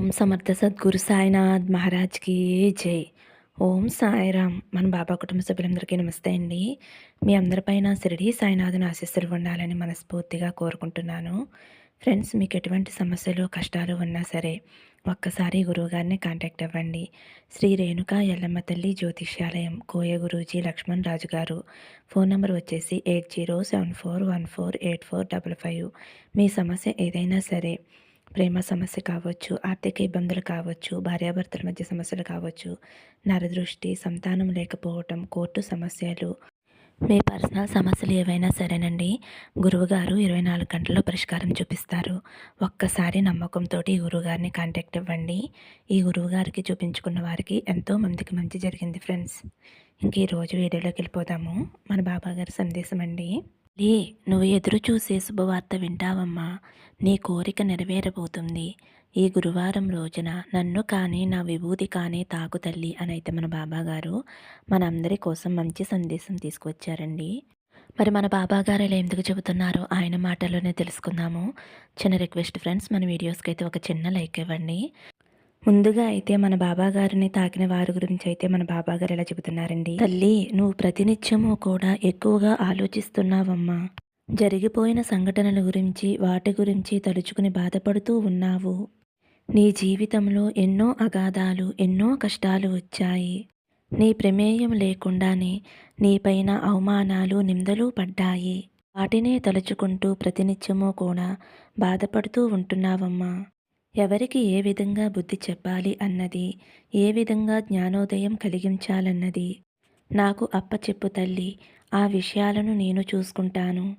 ఓం సమర్థ సద్గురు సాయినాథ్ మహారాజ్కి జై. ఓం సాయిరామ్ మన బాబా కుటుంబ సభ్యులందరికీ నమస్తే అండి. మీ అందరిపైన శిరిడి సాయినాథుని ఆశీస్సులు ఉండాలని మనస్ఫూర్తిగా కోరుకుంటున్నాను. ఫ్రెండ్స్ మీకు ఎటువంటి సమస్యలు కష్టాలు ఉన్నా సరే ఒక్కసారి గురువుగారిని కాంటాక్ట్ అవ్వండి. శ్రీ రేణుక ఎల్లమ్మ తల్లి జ్యోతిష్యాలయం కోయ గురూజీ లక్ష్మణ్ రాజు గారు. ఫోన్ నెంబర్ వచ్చేసి eight zero seven four one four eight four double five. మీ సమస్య ఏదైనా సరే ప్రేమ సమస్య కావచ్చు ఆర్థిక ఇబ్బందులు కావచ్చు భార్యాభర్తల మధ్య సమస్యలు కావచ్చు నరదృష్టి సంతానం లేకపోవటం కోర్టు సమస్యలు. మీ పర్సనల్ సమస్యలు ఏవైనా సరేనండి. గురువుగారు ఇరవై నాలుగు గంటల్లో పరిష్కారం చూపిస్తారు. ఒక్కసారి నమ్మకంతో ఈ గురువుగారిని కాంటాక్ట్ ఇవ్వండి ఈ గురువుగారికి చూపించుకున్న వారికి ఎంతో మందికి మంచి జరిగింది ఫ్రెండ్స్. ఇంక ఈరోజు వీడియోలోకి వెళ్ళిపోదాము. మన బాబా గారి సందేశం అండి. లే నువ్వు ఎదురు చూసే శుభవార్త వింటావమ్మా. నీ కోరిక నెరవేరబోతుంది. ఈ గురువారం రోజున నన్ను కానీ నా విభూతి కానీ తాకు తల్లి అని అయితే మన బాబాగారు మనందరి కోసం మంచి సందేశం తీసుకొచ్చారండి మరి మన బాబాగారు ఇలా ఎందుకు చెబుతున్నారో ఆయన మాటల్లోనే తెలుసుకుందాము. చిన్న రిక్వెస్ట్ ఫ్రెండ్స్ మన వీడియోస్కి అయితే ఒక చిన్న లైక్ ఇవ్వండి. ముందుగా అయితే మన బాబా గారిని తాకిన వారి గురించి అయితే మన బాబా గారు ఇలా చెబుతున్నారండి? తల్లి నువ్వు ప్రతినిత్యము కూడా ఎక్కువగా ఆలోచిస్తున్నావమ్మా. జరిగిపోయిన సంఘటనల గురించి వాటి గురించి తలుచుకుని బాధపడుతూ ఉన్నావు. నీ జీవితంలో ఎన్నో అగాధాలు ఎన్నో కష్టాలు వచ్చాయి. నీ ప్రమేయం లేకుండానే నీపైన అవమానాలు నిందలు పడ్డాయి. వాటినే తలుచుకుంటూ ప్రతినిత్యము కూడా బాధపడుతూ ఉంటున్నావమ్మా. ఎవరికి ఏ విధంగా బుద్ధి చెప్పాలి అన్నది ఏ విధంగా జ్ఞానోదయం కలిగించాలన్నది. నాకు అప్పచెప్పు తల్లి ఆ విషయాలను నేను చూసుకుంటాను.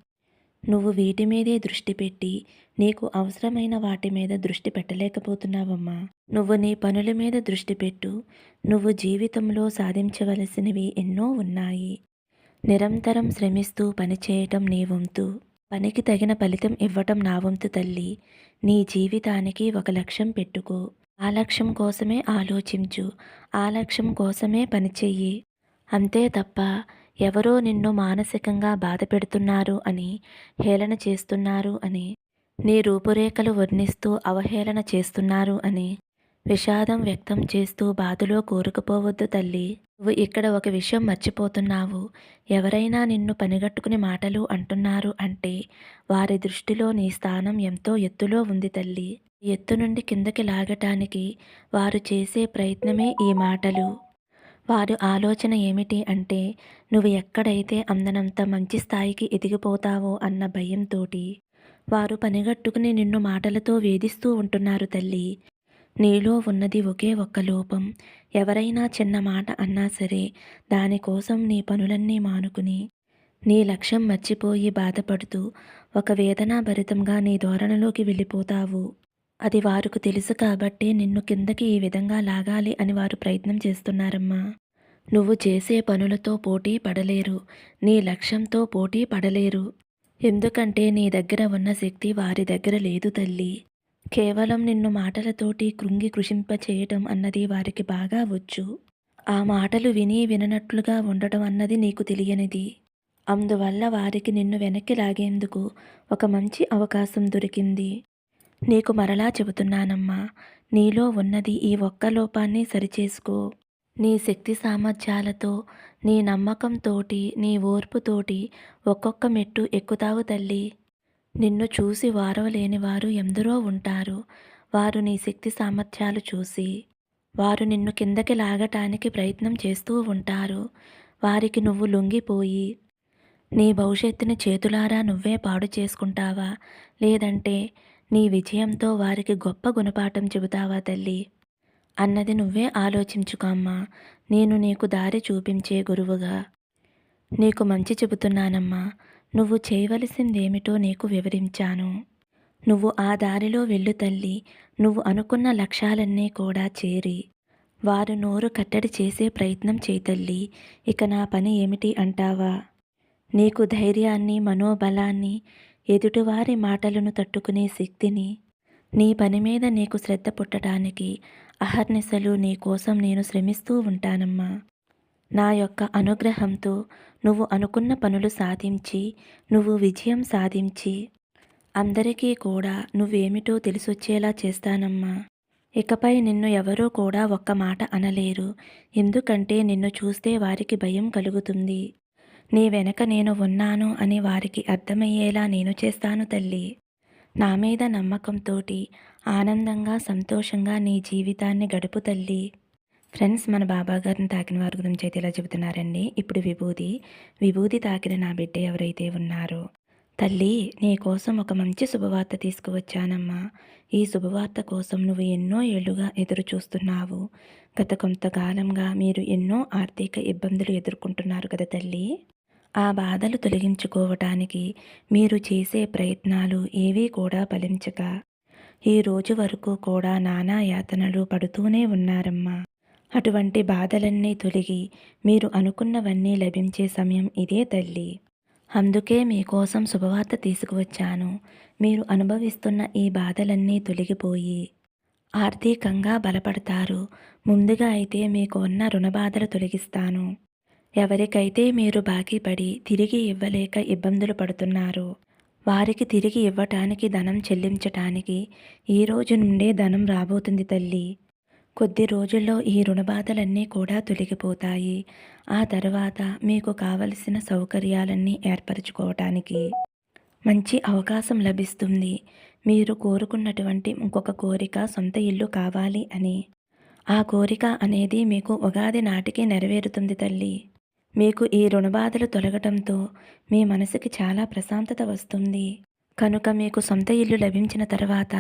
నువ్వు వీటి మీదే దృష్టి పెట్టి నీకు అవసరమైన వాటి మీద దృష్టి పెట్టలేకపోతున్నావమ్మా. నువ్వు నీ పనుల మీద దృష్టి పెట్టు నువ్వు జీవితంలో సాధించవలసినవి ఎన్నో ఉన్నాయి. నిరంతరం శ్రమిస్తూ పనిచేయటం నీ వంతు. పనికి తగిన ఫలితం ఇవ్వటం నా వంతు తల్లి. నీ జీవితానికి ఒక లక్ష్యం పెట్టుకో. ఆ లక్ష్యం కోసమే ఆలోచించు. ఆ లక్ష్యం కోసమే పనిచెయ్యి అంతే తప్ప ఎవరో నిన్ను మానసికంగా బాధ పెడుతున్నారు అని హేళన చేస్తున్నారు అని నీ రూపురేఖలు వర్ణిస్తూ అవహేళన చేస్తున్నారు అని విషాదం వ్యక్తం చేస్తూ బాధలో కూరుకుపోవద్దు తల్లి. నువ్వు ఇక్కడ ఒక విషయం మర్చిపోతున్నావు. ఎవరైనా నిన్ను పనిగట్టుకుని మాటలు అంటున్నారు అంటే వారి దృష్టిలో నీ స్థానం ఎంతో ఎత్తులో ఉంది తల్లి. ఎత్తు నుండి కిందకి లాగటానికి వారు చేసే ప్రయత్నమే ఈ మాటలు. వారు ఆలోచన ఏమిటి అంటే నువ్వు ఎక్కడైతే అందనంత మంచి స్థాయికి ఎదిగిపోతావో అన్న భయంతోటి వారు పనిగట్టుకుని నిన్ను మాటలతో వేధిస్తూ ఉంటున్నారు తల్లి. నీలో ఉన్నది ఒకే ఒక్క లోపం. ఎవరైనా చిన్న మాట అన్నా సరే దానికోసం నీ పనులన్నీ మానుకుని నీ లక్ష్యం మర్చిపోయి బాధపడుతూ ఒక వేదనాభరితంగా నీ ధోరణిలోకి వెళ్ళిపోతావు. అది వారికి తెలుసు కాబట్టి నిన్ను కిందకి ఈ విధంగా లాగాలి అని వారు ప్రయత్నం చేస్తున్నారమ్మా. నువ్వు చేసే పనులతో పోటీ పడలేరు. నీ లక్ష్యంతో పోటీ పడలేరు. ఎందుకంటే నీ దగ్గర ఉన్న శక్తి వారి దగ్గర లేదు తల్లి. కేవలం నిన్ను మాటలతోటి కృంగి కృషింప చేయటం అన్నది వారికి బాగా వచ్చు. ఆ మాటలు విని విననట్లుగా ఉండటం అన్నది నీకు తెలియనిది. అందువల్ల వారికి నిన్ను వెనక్కి లాగేందుకు ఒక మంచి అవకాశం దొరికింది. నీకు మరలా చెబుతున్నానమ్మా నీలో ఉన్నది ఈ ఒక్క లోపాన్ని సరిచేసుకో. నీ శక్తి సామర్థ్యాలతో నీ నమ్మకంతోటి నీ ఓర్పుతోటి ఒక్కొక్క మెట్టు ఎక్కుతావు తల్లి. నిన్ను చూసి వారవలేని వారు ఎందరో ఉంటారు. వారు నీ శక్తి సామర్థ్యాలు చూసి వారు నిన్ను కిందకి లాగటానికి ప్రయత్నం చేస్తూ ఉంటారు. వారికి నువ్వు లొంగిపోయి నీ భవిష్యత్తుని చేతులారా నువ్వే పాడు చేసుకుంటావా? లేదంటే నీ విజయంతో వారికి గొప్ప గుణపాఠం చెబుతావా తల్లి? అన్నది నువ్వే ఆలోచించుకో అమ్మా. నేను నీకు దారి చూపించే గురువుగా. నీకు మంచి చెబుతున్నానమ్మా. నువ్వు చేయవలసిందేమిటో నీకు వివరించాను. నువ్వు ఆ దారిలో వెళ్ళు తల్లి. నువ్వు అనుకున్న లక్ష్యాలన్నీ కూడా చేరి. వారు నోరు కట్టడి చేసే ప్రయత్నం చేయతల్లి ఇక నా పని ఏమిటి అంటావా? నీకు ధైర్యాన్ని మనోబలాన్ని ఎదుటివారి మాటలను తట్టుకునే శక్తిని నీ పని మీద నీకు శ్రద్ధ పుట్టడానికి అహర్నిశలు నీ కోసం నేను శ్రమిస్తూ ఉంటానమ్మా. నా యొక్క అనుగ్రహంతో నువ్వు అనుకున్న పనులు సాధించి నువ్వు విజయం సాధించి అందరికీ కూడా నువ్వేమిటో తెలిసొచ్చేలా చేస్తానమ్మా. ఇకపై నిన్ను ఎవరూ కూడా ఒక్క మాట అనలేరు. ఎందుకంటే నిన్ను చూస్తే వారికి భయం కలుగుతుంది. నీ వెనక నేను ఉన్నాను అని వారికి అర్థమయ్యేలా నేను చేస్తాను తల్లి. నా మీద నమ్మకంతోటి ఆనందంగా సంతోషంగా నీ జీవితాన్ని గడుపు తల్లి. ఫ్రెండ్స్ మన బాబా గారిని తాకిన వారి గురించి అయితే ఇలా చెబుతున్నారండి. ఇప్పుడు విభూది విభూది తాకిన నా బిడ్డ ఎవరైతే ఉన్నారో తల్లి నీ కోసం ఒక మంచి శుభవార్త తీసుకువచ్చానమ్మా. ఈ శుభవార్త కోసం నువ్వు ఎన్నో ఏళ్ళుగా ఎదురు చూస్తున్నావు. గత కొంతకాలంగా మీరు ఎన్నో ఆర్థిక ఇబ్బందులు ఎదుర్కొంటున్నారు కదా తల్లి. ఆ బాధలు తొలగించుకోవటానికి మీరు చేసే ప్రయత్నాలు ఏవీ కూడా ఫలించక ఈ రోజు వరకు కూడా నానా యాతనలు పడుతూనే ఉన్నారమ్మా. అటువంటి బాధలన్నీ తొలగి మీరు అనుకున్నవన్నీ లభించే సమయం ఇదే తల్లి. అందుకే మీకోసం శుభవార్త తీసుకువచ్చాను. మీరు అనుభవిస్తున్న ఈ బాధలన్నీ తొలగిపోయి ఆర్థికంగా బలపడతారు. ముందుగా అయితే మీకు ఉన్న రుణబాధలు తొలగిస్తాను. ఎవరికైతే మీరు బాకీ పడి తిరిగి ఇవ్వలేక ఇబ్బందులు పడుతున్నారో వారికి తిరిగి ఇవ్వటానికి ధనం చెల్లించటానికి ఈ రోజు నుండే ధనం రాబోతుంది తల్లి. కొద్ది రోజుల్లో ఈ రుణబాధలన్నీ కూడా తొలగిపోతాయి. ఆ తర్వాత మీకు కావలసిన సౌకర్యాలన్నీ ఏర్పరచుకోవటానికి మంచి అవకాశం లభిస్తుంది. మీరు కోరుకున్నటువంటి ఇంకొక కోరిక సొంత ఇల్లు కావాలి అని. ఆ కోరిక అనేది మీకు ఉగాది నాటికి నెరవేరుతుంది తల్లి. మీకు ఈ రుణబాధలు తొలగటంతో మీ మనసుకి చాలా ప్రశాంతత వస్తుంది. కనుక మీకు సొంత ఇల్లు లభించిన తర్వాత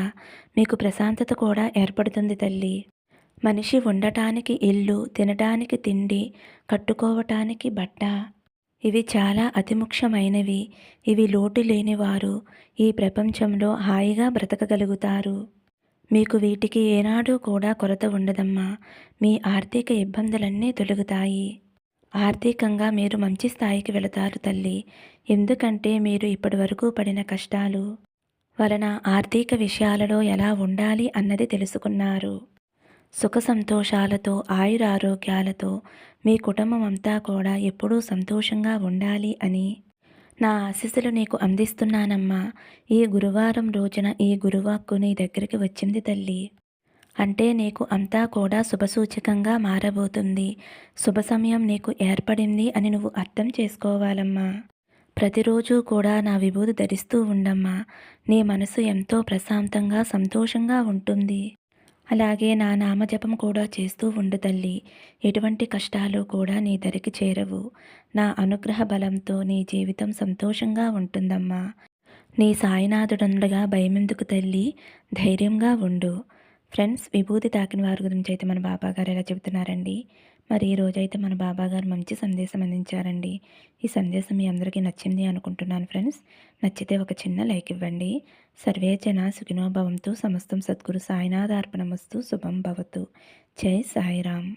మీకు ప్రశాంతత కూడా ఏర్పడుతుంది తల్లి. మనిషి ఉండటానికి ఇల్లు తినటానికి తిండి కట్టుకోవటానికి బట్ట. ఇవి చాలా అతి ముఖ్యమైనవి ఇవి లోటు లేనివారు ఈ ప్రపంచంలో హాయిగా బ్రతకగలుగుతారు. మీకు వీటికి ఏనాడూ కూడా కొరత ఉండదమ్మా. మీ ఆర్థిక ఇబ్బందులన్నీ తొలగుతాయి. ఆర్థికంగా మీరు మంచి స్థాయికి వెళతారు తల్లి. ఎందుకంటే మీరు ఇప్పటి వరకు పడిన కష్టాలు. వలన ఆర్థిక విషయాలలో ఎలా ఉండాలి అన్నది తెలుసుకున్నారు. సుఖ సంతోషాలతో ఆయురారోగ్యాలతో మీ కుటుంబం అంతా కూడా ఎప్పుడూ సంతోషంగా ఉండాలి అని నా ఆశీస్సులు నీకు అందిస్తున్నానమ్మా. ఈ గురువారం రోజున ఈ గురువాక్కు నీ దగ్గరికి వచ్చింది తల్లి. అంటే నీకు అంతా కూడా శుభసూచకంగా మారబోతుంది. శుభ సమయం నీకు ఏర్పడింది అని నువ్వు అర్థం చేసుకోవాలమ్మా. ప్రతిరోజు కూడా నా విభూతి ధరిస్తూ ఉండమ్మా. నీ మనసు ఎంతో ప్రశాంతంగా సంతోషంగా ఉంటుంది. అలాగే నా నామజపం కూడా చేస్తూ ఉండు తల్లి. ఎటువంటి కష్టాలు కూడా నీ దరికి చేరవు. నా అనుగ్రహ బలంతో నీ జీవితం సంతోషంగా ఉంటుందమ్మా. నీ సాయినాథుడుండగా భయమెందుకు తల్లి? ధైర్యంగా ఉండు. ఫ్రెండ్స్ విభూతి తాకిన వారి గురించి అయితే మన బాబాగారు ఎలా చెబుతున్నారండి? మరి ఈ రోజైతే మన బాబా గారు మంచి సందేశం అందించారండి. ఈ సందేశం మీ అందరికీ నచ్చింది అనుకుంటున్నాను ఫ్రెండ్స్. నచ్చితే ఒక చిన్న లైక్ ఇవ్వండి. సర్వే జన సుఖినోభవంతు సమస్తం సద్గురు సాయినాథార్పణమస్తు శుభం భవతు. జై సాయిరామ్.